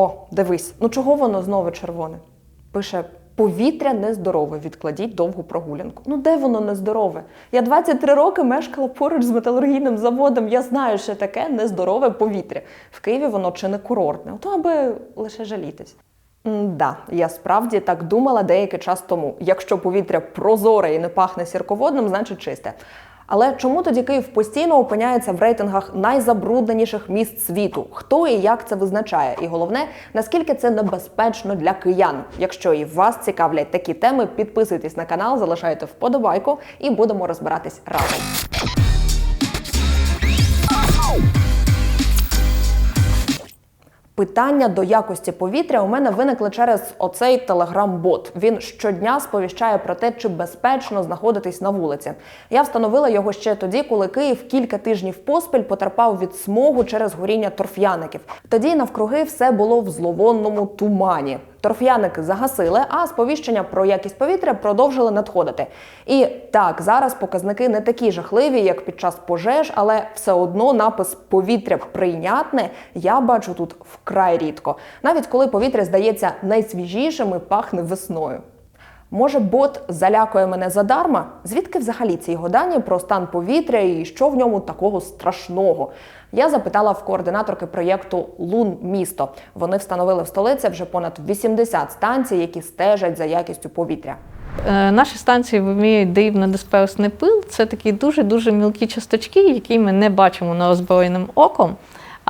О, дивись, ну чого воно знову червоне? Пише. Повітря нездорове, відкладіть довгу прогулянку. Ну де воно нездорове? Я 23 роки мешкала поруч з металургійним заводом. Я знаю, що таке нездорове повітря. В Києві воно чи не курортне, то аби лише жалітись. Да, я справді так думала деякий час тому. Якщо повітря прозоре і не пахне сірководним, значить чисте. Але чому тоді Київ постійно опиняється в рейтингах найзабрудненіших міст світу? Хто і як це визначає? І головне, наскільки це небезпечно для киян? Якщо і вас цікавлять такі теми, підписуйтесь на канал, залишайте вподобайку і будемо розбиратись разом. Питання до якості повітря у мене виникли через оцей телеграм-бот. Він щодня сповіщає про те, чи безпечно знаходитись на вулиці. Я встановила його ще тоді, коли Київ кілька тижнів поспіль потерпав від смогу через горіння торф'яників. Тоді навкруги все було в зловонному тумані. Торф'яники загасили, а сповіщення про якість повітря продовжили надходити. І так, зараз показники не такі жахливі, як під час пожеж, але все одно напис повітря прийнятне я бачу тут вкрай рідко. Навіть коли повітря здається найсвіжішим і пахне весною. Може, бот залякує мене задарма? Звідки взагалі ці його дані про стан повітря і що в ньому такого страшного? Я запитала в координаторки проєкту Лун місто. Вони встановили в столиці вже понад 80 станцій, які стежать за якістю повітря. Е, Наші станції вимірюють дивно-дисперсний пил. Це такі дуже-дуже мілкі часточки, які ми не бачимо неозброєним оком,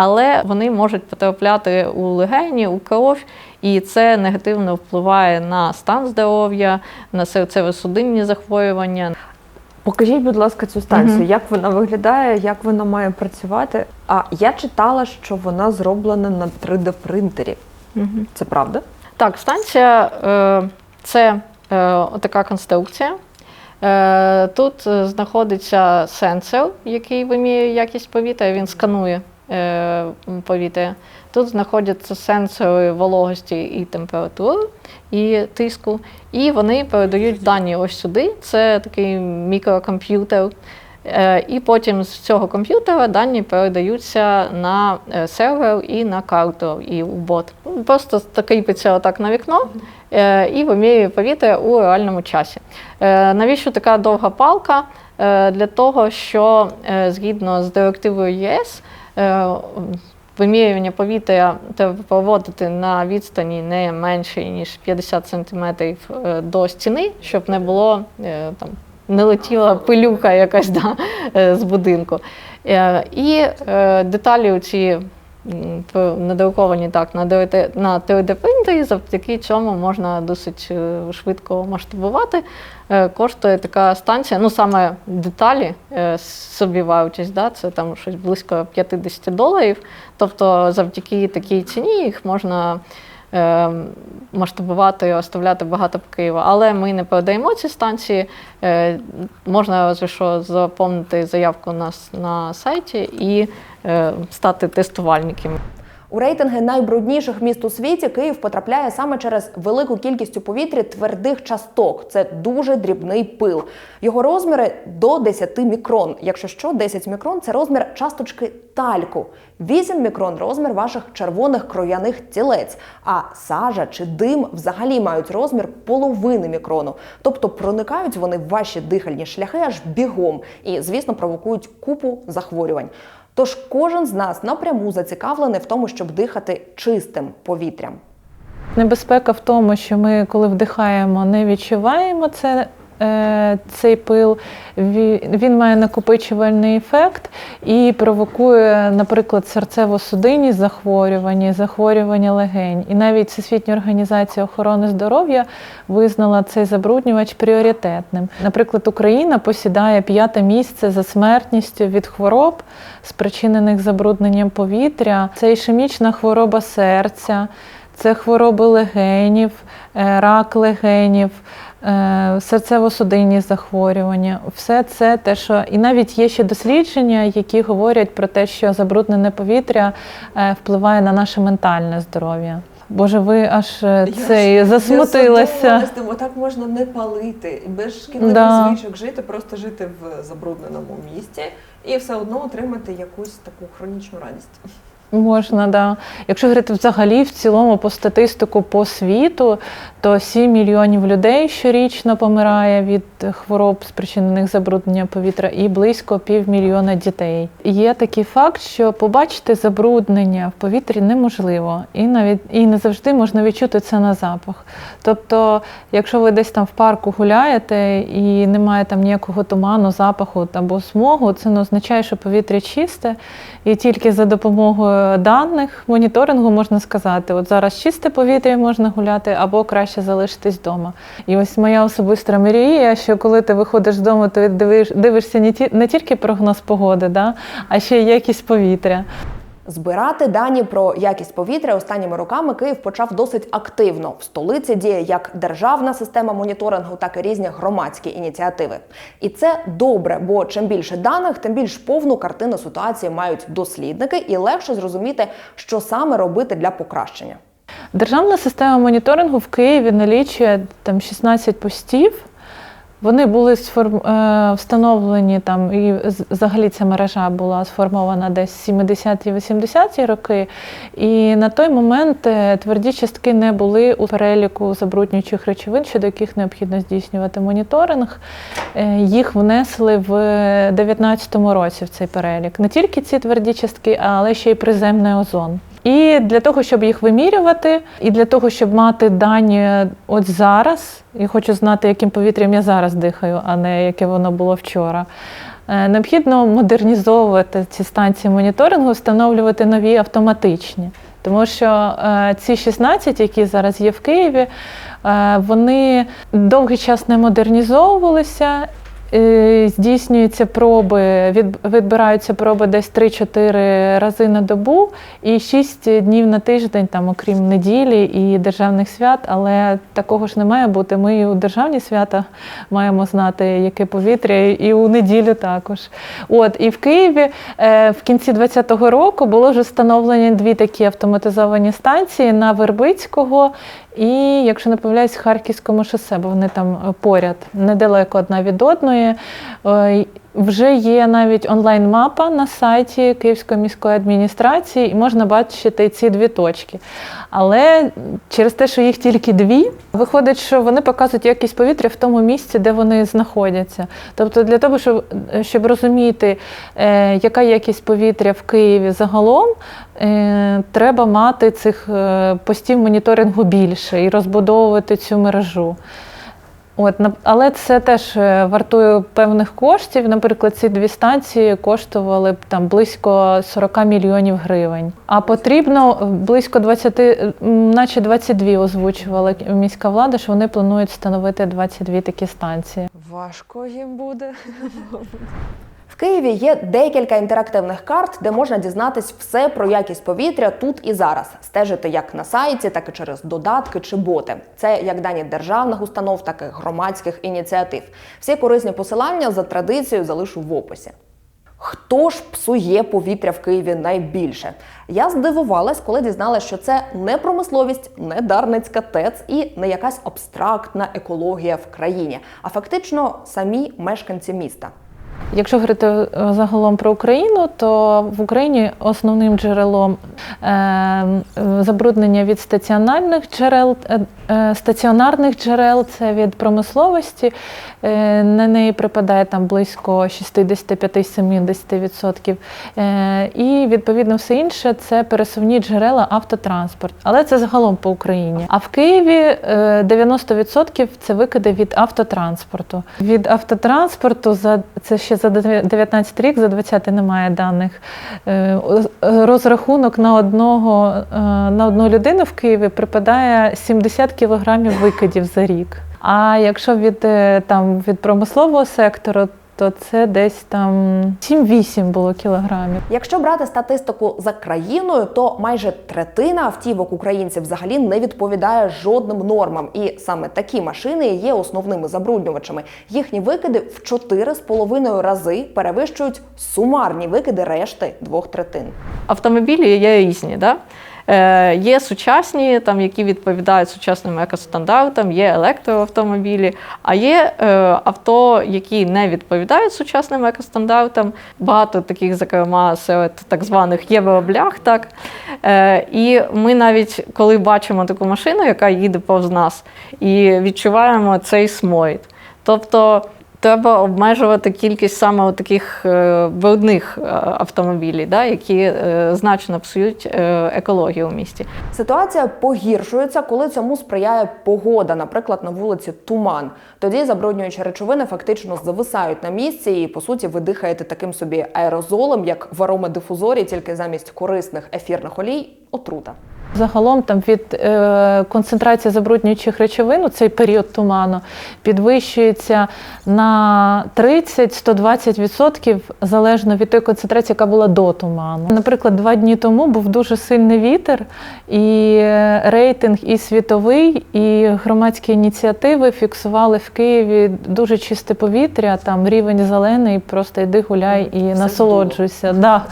але вони можуть потрапляти у легені, у кров, і це негативно впливає на стан здоров'я, на серцево-судинні захворювання. Покажіть, будь ласка, цю станцію, Мгм. як вона виглядає, як вона має працювати. А я читала, що вона зроблена на 3D принтері. Це правда? Так, станція е, це е, така конструкція. Е, Тут знаходиться сенсор, який вимірює якість повітря, він сканує повітря. Тут знаходяться сенсори вологості і температури, і тиску, і вони передають дані ось сюди. Це такий мікрокомп'ютер. Е, І потім з цього комп'ютера дані передаються на е, сервер і на карту, і у бот. Просто кріпиться отак на вікно е, і вимірює повітря у реальному часі. Е, Навіщо така довга палка? Е, Для того, що е, згідно з директивою ЄС е, вимірювання повітря треба проводити на відстані не менше, ніж 50 см до стіни, щоб не було е, там. Не летіла пилюка якась да, е, з будинку. Е, І деталі деталі ці надруковані так на 3D на 3D принтері, завдяки цьому можна досить е, швидко масштабувати. Е, Коштує така станція, ну саме деталі е, собівартість, да, це там щось близько 50 доларів. Тобто завдяки такій ціні їх можна масштабувати і оставляти багато по Києву. Але ми не передаємо ці станції. Можна що заповнити заявку у нас на сайті і стати тестувальниками. У рейтинги найбрудніших міст у світі Київ потрапляє саме через велику кількість у повітрі твердих часток. Це дуже дрібний пил. Його розміри до 10 мікрон. Якщо що, 10 мікрон це розмір часточки тальку. 8 мікрон розмір ваших червоних кров'яних тілець. А сажа чи дим взагалі мають розмір половини мікрону. Тобто проникають вони в ваші дихальні шляхи аж бігом і, звісно, провокують купу захворювань. Тож кожен з нас напряму зацікавлений в тому, щоб дихати чистим повітрям. Небезпека в тому, що ми, коли вдихаємо, не відчуваємо це, цей пил. Він має накопичувальний ефект і провокує, наприклад, серцево-судинні захворювання, захворювання легень. І навіть Всесвітня організація охорони здоров'я визнала цей забруднювач пріоритетним. Наприклад, Україна посідає п'яте місце за смертністю від хвороб, спричинених забрудненням повітря. Це ішемічна хвороба серця. Це хвороби легенів, е, рак легенів, е, серцево-судинні захворювання. Все це те, що і навіть є ще дослідження, які говорять про те, що забруднене повітря е, впливає на наше ментальне здоров'я. Боже, ви аж е, цей засмутилася. Думаю, так можна не палити, без шкідливих Да. звичок жити, просто жити в забрудненому місті і все одно отримати якусь таку хронічну радість. Можна, да. Якщо говорити взагалі в цілому по статистику по світу, то 7 мільйонів людей щорічно помирає від хвороб, спричинених забрудненням повітря, і близько півмільйона дітей. Є такий факт, що побачити забруднення в повітрі неможливо, і навіть і не завжди можна відчути це на запах. Тобто, якщо ви десь там в парку гуляєте і немає там ніякого туману, запаху або смогу, це не означає, що повітря чисте, і тільки за допомогою даних моніторингу можна сказати, от зараз чисте повітря можна гуляти, або краще залишитись вдома. І ось моя особиста мрія, що коли ти виходиш з дому, ти дивиш, дивишся не, ті, не тільки прогноз погоди, да, а ще й якість повітря. Збирати дані про якість повітря останніми роками Київ почав досить активно. В столиці діє як державна система моніторингу, так і різні громадські ініціативи. І це добре, бо чим більше даних, тим більш повну картину ситуації мають дослідники, і легше зрозуміти, що саме робити для покращення. Державна система моніторингу в Києві налічує там 16 постів. Вони були сформ... е, встановлені там, і взагалі ця мережа була сформована десь 70-ті 80-ті роки. І на той момент е, тверді частки не були у переліку забруднюючих речовин, щодо яких необхідно здійснювати моніторинг. Е, Їх внесли в 2019 році в цей перелік. Не тільки ці тверді частки, але ще й приземний озон. І для того, щоб їх вимірювати, і для того, щоб мати дані от зараз, я хочу знати, яким повітрям я зараз дихаю, а не яке воно було вчора. е, Необхідно модернізовувати ці станції моніторингу, встановлювати нові автоматичні. Тому що е, ці 16, які зараз є в Києві, е, вони довгий час не модернізовувалися. Е, Здійснюються проби, відбираються проби десь 3-4 рази на добу і 6 днів на тиждень, там, окрім неділі і державних свят, але такого ж не має бути. Ми і у державні свята маємо знати, яке повітря, і у неділю також. От, і в Києві е, в кінці 2020 року було вже встановлені дві такі автоматизовані станції на Вербицького і, якщо не помиляюсь, Харківському шосе, бо вони там е, поряд, недалеко одна від одної. Е, Вже є навіть онлайн-мапа на сайті Київської міської адміністрації, і можна бачити ці дві точки. Але через те, що їх тільки дві, виходить, що вони показують якість повітря в тому місці, де вони знаходяться. Тобто, для того, щоб, щоб розуміти, е, яка якість повітря в Києві загалом, е, треба мати цих е, постів моніторингу більше і розбудовувати цю мережу. От, але це теж е, вартує певних коштів. Наприклад, ці дві станції коштували б там близько 40 мільйонів гривень. А потрібно близько 20, е, наче 22 озвучувала міська влада, що вони планують встановити 22 такі станції. Важко їм буде. Києві є декілька інтерактивних карт, де можна дізнатись все про якість повітря тут і зараз, стежити як на сайті, так і через додатки чи боти. Це як дані державних установ, так і громадських ініціатив. Всі корисні посилання за традицією залишу в описі. Хто ж псує повітря в Києві найбільше? Я здивувалась, коли дізналась, що це не промисловість, не Дарницька ТЕЦ і не якась абстрактна екологія в країні, а фактично самі мешканці міста. Якщо говорити е, загалом про Україну, то в Україні основним джерелом е, забруднення від стаціонарних джерел, е, стаціонарних джерел це від промисловості. На неї припадає там близько 65-70%. Е, і відповідно все інше це пересувні джерела автотранспорт. Але це загалом по Україні. А в Києві е, 90% це викиди від автотранспорту. Від автотранспорту за це ще за 19 рік, за 20 немає даних. Е, Розрахунок на одного е, на одну людину в Києві припадає 70 кілограмів викидів за рік. А якщо від е, там від промислового сектору, то це десь там 7-8 було кілограмів. Якщо брати статистику за країною, то майже третина автівок українців взагалі не відповідає жодним нормам. І саме такі машини є основними забруднювачами. Їхні викиди в 4,5 рази перевищують сумарні викиди решти двох третин. Автомобілі є різні. Да? Е, є сучасні, там, які відповідають сучасним екостандартам, є електроавтомобілі, а є е, авто, які не відповідають сучасним екостандартам. Багато таких, зокрема, серед так званих євроблях. Так? Е, і ми навіть коли бачимо таку машину, яка їде повз нас, і відчуваємо цей смойд. Тобто треба обмежувати кількість саме таких е, брудних е, автомобілів, да, які е, значно псують е, екологію у місті. Ситуація погіршується, коли цьому сприяє погода, наприклад, на вулиці Туман. Тоді забруднюючі речовини фактично зависають на місці, і по суті ви дихаєте таким собі аерозолем, як в аромадифузорі, тільки замість корисних ефірних олій отрута. Загалом там від е, концентрації забруднюючих речовин у цей період туману підвищується на 30-120% залежно від тої концентрації, яка була до туману. Наприклад, два дні тому був дуже сильний вітер, і рейтинг і світовий, і громадські ініціативи фіксували в Києві дуже чисте повітря, там рівень зелений, просто йди гуляй і насолоджуйся. Да.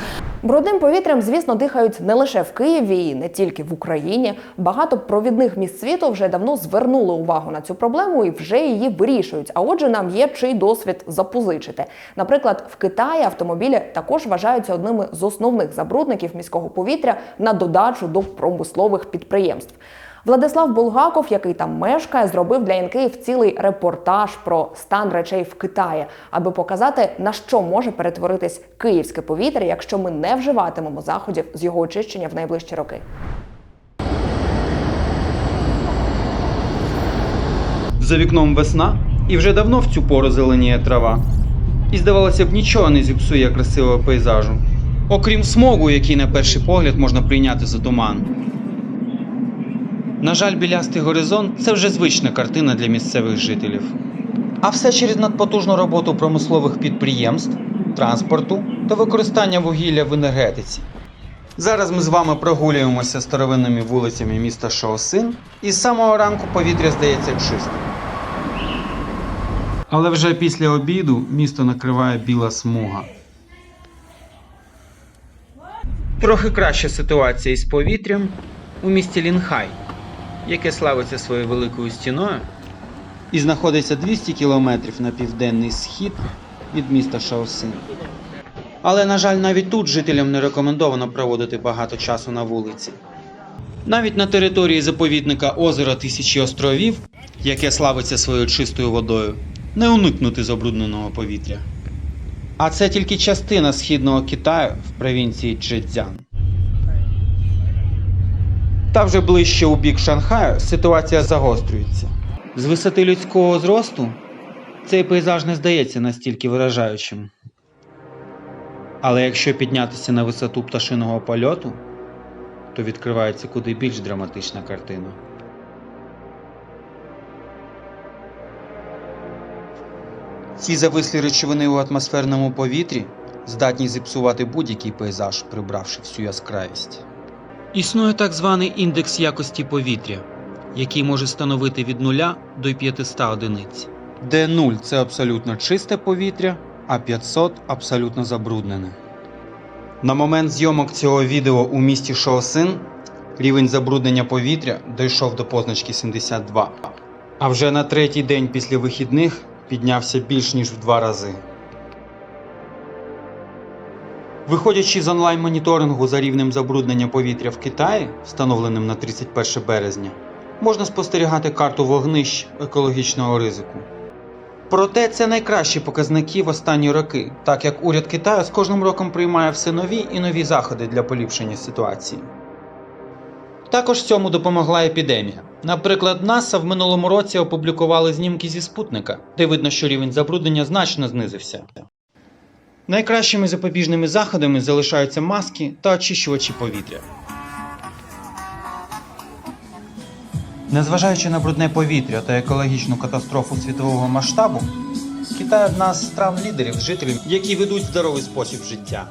Брудним повітрям, звісно, дихають не лише в Києві і не тільки в Україні. Багато провідних міст світу вже давно звернули увагу на цю проблему і вже її вирішують. А отже, нам є чий досвід запозичити. Наприклад, в Китаї автомобілі також вважаються одними з основних забрудників міського повітря на додачу до промислових підприємств. Владислав Булгаков, який там мешкає, зробив для Інкиїв цілий репортаж про стан речей в Китаї, аби показати на що може перетворитись київське повітря, якщо ми не вживатимемо заходів з його очищення в найближчі роки. За вікном весна, і вже давно в цю пору зеленіє трава. І здавалося б, нічого не зіпсує красивого пейзажу, окрім смогу, який на перший погляд можна прийняти за туман. На жаль, білястий горизонт це вже звична картина для місцевих жителів. А все через надпотужну роботу промислових підприємств, транспорту та використання вугілля в енергетиці. Зараз ми з вами прогулюємося старовинними вулицями міста Шоосин, і з самого ранку повітря здається чистим. Але вже після обіду місто накриває біла смуга. Трохи краща ситуація із повітрям у місті Лінхай, яке славиться своєю великою стіною і знаходиться 200 кілометрів на південний схід від міста Шаосин. Але, на жаль, навіть тут жителям не рекомендовано проводити багато часу на вулиці. Навіть на території заповідника озера Тисячі островів, яке славиться своєю чистою водою, не уникнути забрудненого повітря. А це тільки частина східного Китаю в провінції Чжецян. Та вже ближче у бік Шанхаю ситуація загострюється. З висоти людського зросту цей пейзаж не здається настільки виражаючим. Але якщо піднятися на висоту пташиного польоту, то відкривається куди більш драматична картина. Ці завислі речовини у атмосферному повітрі здатні зіпсувати будь-який пейзаж, прибравши всю яскравість. Існує так званий індекс якості повітря, який може становити від 0 до 500 одиниць, де 0 це абсолютно чисте повітря, а 500 абсолютно забруднене. На момент зйомок цього відео у місті Шоосин рівень забруднення повітря дійшов до позначки 72. А вже на третій день після вихідних піднявся більш ніж в два рази. Виходячи з онлайн-моніторингу за рівнем забруднення повітря в Китаї, встановленим на 31 березня, можна спостерігати карту вогнищ екологічного ризику. Проте це найкращі показники в останні роки, так як уряд Китаю з кожним роком приймає все нові і нові заходи для поліпшення ситуації. Також цьому допомогла епідемія. Наприклад, НАСА в минулому році опублікували знімки зі спутника, де видно, що рівень забруднення значно знизився. Найкращими запобіжними заходами залишаються маски та очищувачі повітря. Незважаючи на брудне повітря та екологічну катастрофу світового масштабу, Китай одна з стран лідерів жителів, які ведуть здоровий спосіб життя.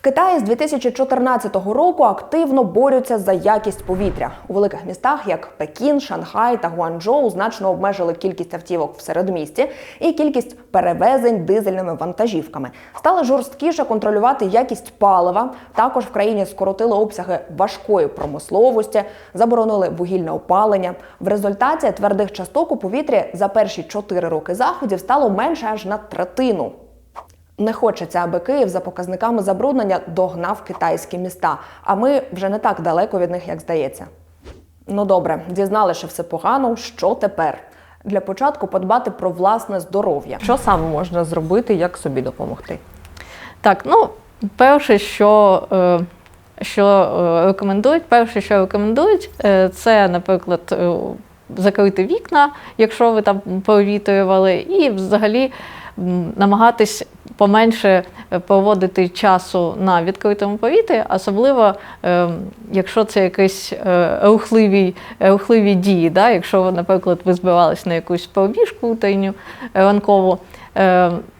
В Китаї з 2014 року активно борються за якість повітря. У великих містах, як Пекін, Шанхай та Гуанчжоу, значно обмежили кількість автівок в середмісті і кількість перевезень дизельними вантажівками. Стали жорсткіше контролювати якість палива. Також в країні скоротили обсяги важкої промисловості, заборонили вугільне опалення. В результаті твердих часток у повітрі за перші чотири роки заходів стало менше аж на третину. Не хочеться, аби Київ за показниками забруднення догнав китайські міста. А ми вже не так далеко від них, як здається. Ну добре, дізнали, що все погано. Що тепер? Для початку подбати про власне здоров'я. Що саме можна зробити, як собі допомогти? Так, ну, перше, що, е, що е, рекомендують, перше, що рекомендують, е, це, наприклад, закрити вікна, якщо ви там провітрювали, і взагалі намагатись поменше е, проводити часу на відкритому повітрі, особливо е, якщо це якісь е, рухливі, рухливі дії. Да? Якщо, наприклад, ви збирались на якусь пробіжку утренню ранкову,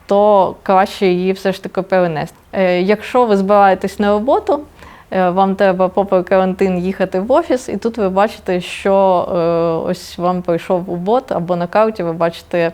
то краще її все ж таки перенести. Якщо ви збираєтесь на роботу, вам треба попри карантин їхати в офіс, і тут ви бачите, що ось вам прийшов у бот або на карті ви бачите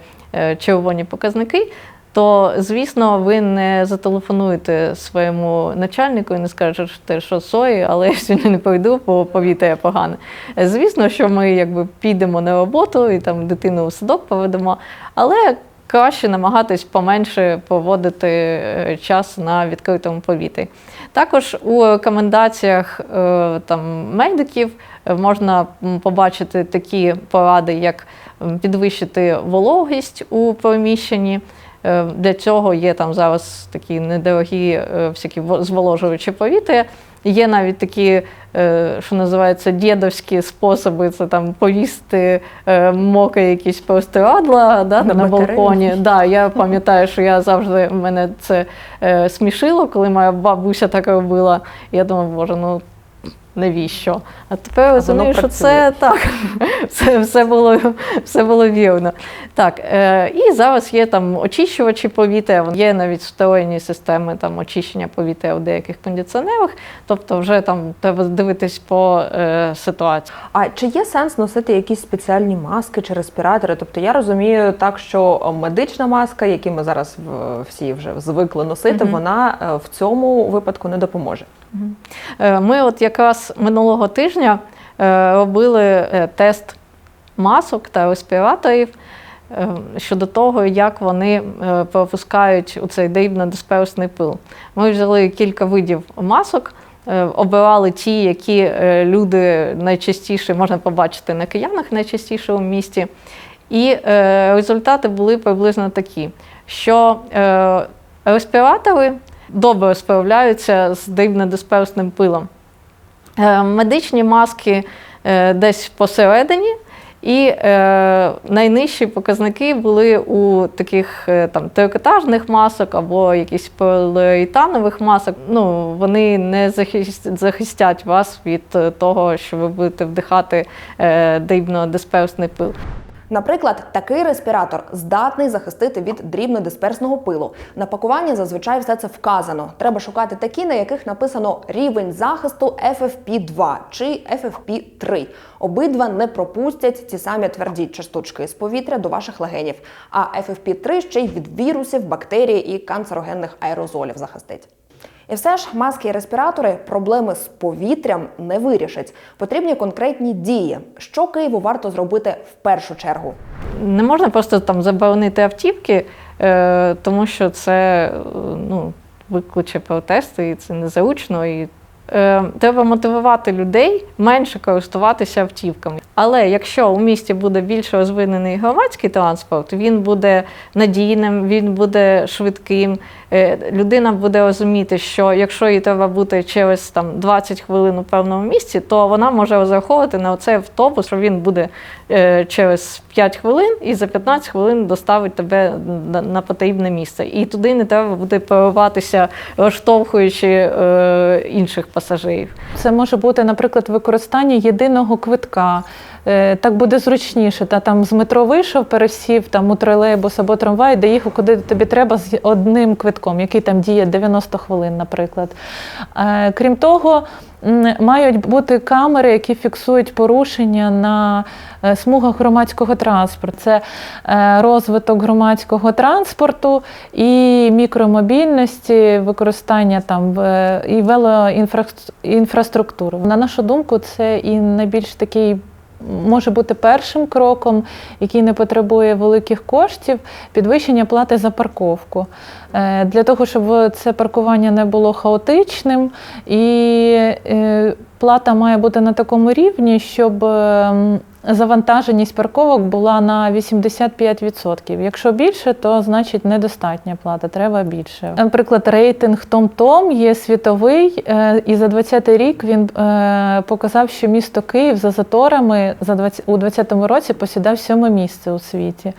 червоні показники. То, звісно, ви не зателефонуєте своєму начальнику і не скажете, що сорі, але я сьогодні не прийду, бо повітря погане. Звісно, що ми якби підемо на роботу і там дитину в садок поведемо, але краще намагатись поменше проводити е, час на відкритому повітрі. Також у рекомендаціях е, там, медиків е, можна побачити такі поради, як підвищити вологість у приміщенні. Е, Для цього є там зараз такі недорогі е, всякі во- зволожуючі повітря. Є навіть такі, е, що називається дідовські способи, це там повісти мокре якісь простирадла да, На на, балконі. Да, я пам'ятаю, що я завжди мене це смішило, коли моя бабуся так робила. Я думаю, боже, ну навіщо? А тепер розумію, що це так, все, все, було, все було вірно. Так, е, і зараз є там очищувачі повітря, є навіть встроєні системи там, очищення повітря у деяких кондиціонерах, тобто вже там треба дивитись по е, ситуації. А чи є сенс носити якісь спеціальні маски чи респіратори? Тобто я розумію так, що медична маска, які ми зараз всі вже звикли носити, Мгм. вона е, в цьому випадку не допоможе. Е, Ми от якраз минулого тижня е, робили е, тест масок та респіраторів щодо того, як вони пропускають у цей дрібнодисперсний пил. Ми взяли кілька видів масок. Обирали ті, які люди найчастіше можна побачити на киянах найчастіше у місті. І результати були приблизно такі, що респіратори добре справляються з дрібнодисперсним пилом. Е, Медичні маски е, десь посередині, і е, найнижчі показники були у таких там трикотажних масок або якісь поліуретанових масок. Ну, вони не захист- захистять вас від того, що ви будете вдихати дрібнодисперсний пил. Наприклад, такий респіратор здатний захистити від дрібнодисперсного пилу. На пакуванні зазвичай все це вказано. Треба шукати такі, на яких написано рівень захисту FFP2 чи FFP3. Обидва не пропустять ці самі тверді часточки з повітря до ваших легенів. А FFP3 ще й від вірусів, бактерій і канцерогенних аерозолів захистить. І все ж маски і респіратори проблеми з повітрям не вирішать. Потрібні конкретні дії. Що Києву варто зробити в першу чергу? Не можна просто там заборонити автівки, е, тому що це е, ну, викличе протести, і це незручно. І, е, треба мотивувати людей менше користуватися автівками. Але якщо у місті буде більш розвинений громадський транспорт, він буде надійним, він буде швидким. Е, людина буде розуміти, що якщо їй треба бути через там 20 хвилин у певному місці, то вона може розраховувати на оцей автобус, що він буде е, через 5 хвилин і за 15 хвилин доставить тебе на, потрібне місце. І туди не треба буде прориватися, розштовхуючи е, інших пасажирів. Це може бути, наприклад, використання єдиного квитка. Е, так буде зручніше. Та там з метро вийшов, пересів там у тролейбус або трамвай, доїхав, куди тобі треба з одним квитком, який там діє 90 хвилин, наприклад. Е, Крім того, мають бути камери, які фіксують порушення на е, смугах громадського транспорту. Це розвиток громадського транспорту і мікромобільності, використання там і велоінфраструктури. На нашу думку, це і найбільш такий. Може бути першим кроком, який не потребує великих коштів, підвищення плати за парковку. Е, Для того, щоб це паркування не було хаотичним, і е, плата має бути на такому рівні, щоб ем, завантаженість парковок була на 85%. Якщо більше, то значить недостатня плата, треба більше. Наприклад, рейтинг TomTom є світовий, е, і за 2020 рік він е, показав, що місто Київ за заторами за 20, у 2020 році посідав сьоме місце у світі.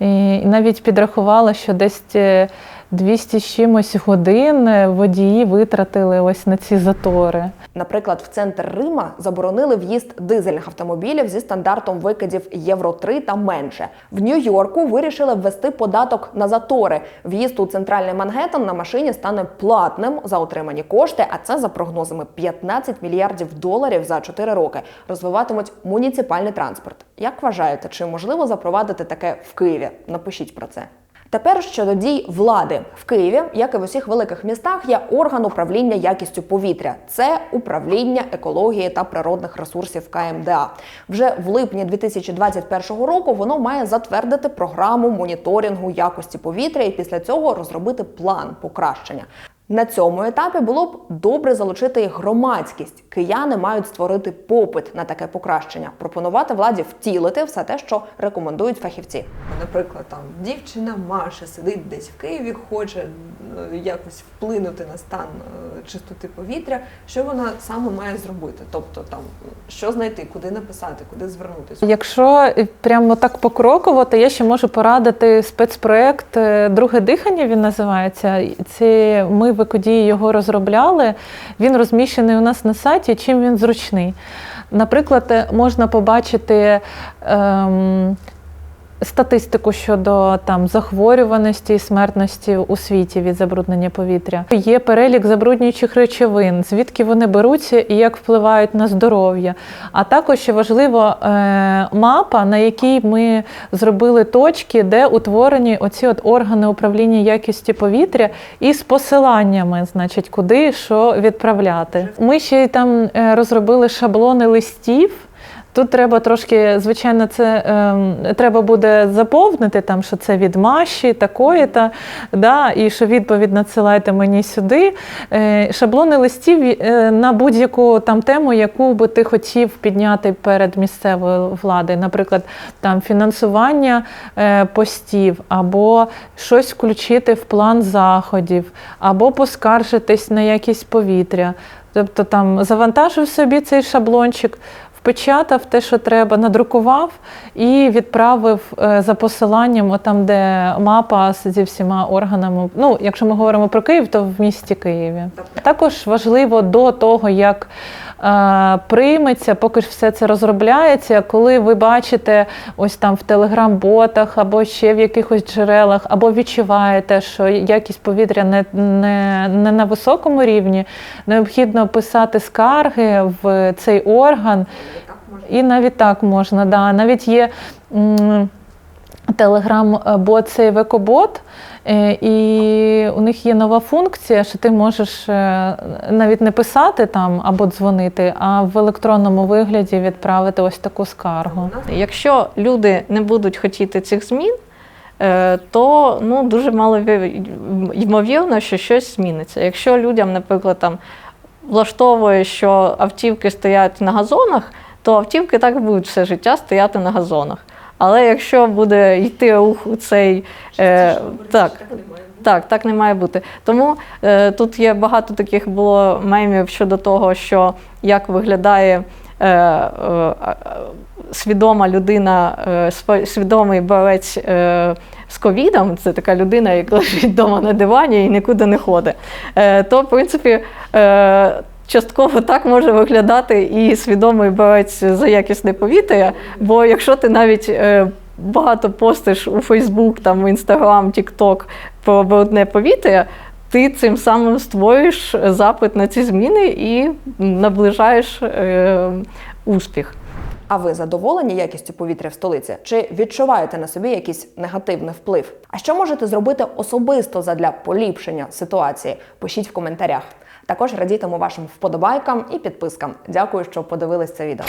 І навіть підрахувала, що десь е, 200 з чимось годин е, водії витратили ось на ці затори. Наприклад, в центр Рима заборонили в'їзд дизельних автомобілів зі стандартом викидів Євро 3 та менше. В Нью-Йорку вирішили ввести податок на затори. В'їзд у центральний Мангеттен на машині стане платним за отримані кошти, а це за прогнозами 15 мільярдів доларів за 4 роки. Розвиватимуть муніципальний транспорт. Як вважаєте, чи можливо запровадити таке в Києві? Напишіть про це. Тепер щодо дій влади в Києві, як і в усіх великих містах, є орган управління якістю повітря. Це управління екології та природних ресурсів КМДА. Вже в липні 2021 року воно має затвердити програму моніторингу якості повітря і після цього розробити план покращення. На цьому етапі було б добре залучити громадськість. Кияни мають створити попит на таке покращення, пропонувати владі втілити все те, що рекомендують фахівці. Наприклад, там дівчина Маша сидить десь в Києві, хоче е, якось вплинути на стан е, чистоти повітря. Що вона саме має зробити? Тобто, там що знайти, куди написати, куди звернутися. Якщо прямо так покроково, то я ще можу порадити спецпроект е, Друге дихання. Він називається. Це ми в його розробляли. Він розміщений у нас на сайті. Чим він зручний? Наприклад, е, можна побачити. Статистику щодо там захворюваності і смертності у світі від забруднення повітря. Є перелік забруднюючих речовин, звідки вони беруться і як впливають на здоров'я. А також ще важливо е, мапа, на якій ми зробили точки, де утворені оці от органи управління якістю повітря, і з посиланнями, значить, куди що відправляти. Ми ще й там е, розробили шаблони листів. Тут треба трошки, звичайно, це ем, треба буде заповнити там, що це від Маші, такої та да, і що відповідь надсилайте мені сюди. Е, шаблони листів е, на будь-яку там тему, яку би ти хотів підняти перед місцевою владою, наприклад, там фінансування е, постів, або щось включити в план заходів, або поскаржитись на якість повітря. Тобто там завантажив собі цей шаблончик, впечатав те, що треба, надрукував і відправив е, за посиланням, там, де мапа зі всіма органами. Ну, якщо ми говоримо про Київ, то в місті Києві. Також важливо до того, як прийметься, поки ж все це розробляється, коли ви бачите ось там в телеграм-ботах або ще в якихось джерелах, або відчуваєте, що якість повітря не, не, не на високому рівні, необхідно писати скарги в цей орган. І навіть так можна, да. Навіть є м, телеграм-бот цей векобот, е, і у них є нова функція, що ти можеш е, навіть не писати там або дзвонити, а в електронному вигляді відправити ось таку скаргу. Якщо люди не будуть хотіти цих змін, е, то ну, дуже мало ві- ймовірно, що щось зміниться. Якщо людям, наприклад, там влаштовує, що автівки стоять на газонах, то автівки так будуть все життя стояти на газонах. Але якщо буде йти у цей е, так, так, так не має бути. Тому е, тут є багато таких було мемів щодо того, що як виглядає е, е, е, свідома людина, е, свідомий борець е, з ковідом, це така людина, яка лежить вдома на дивані і нікуди не ходить. Е, то, в принципі, е, частково так може виглядати і свідомий борець за якісне повітря. Бо якщо ти навіть е, багато постиш у Фейсбук, там, Інстаграм, Тікток про брудне повітря, ти цим самим створюєш запит на ці зміни і наближаєш е, успіх. А ви задоволені якістю повітря в столиці? Чи відчуваєте на собі якийсь негативний вплив? А що можете зробити особисто задля поліпшення ситуації? Пишіть в коментарях. Також радітиму вашим вподобайкам і підпискам. Дякую, що подивились це відео.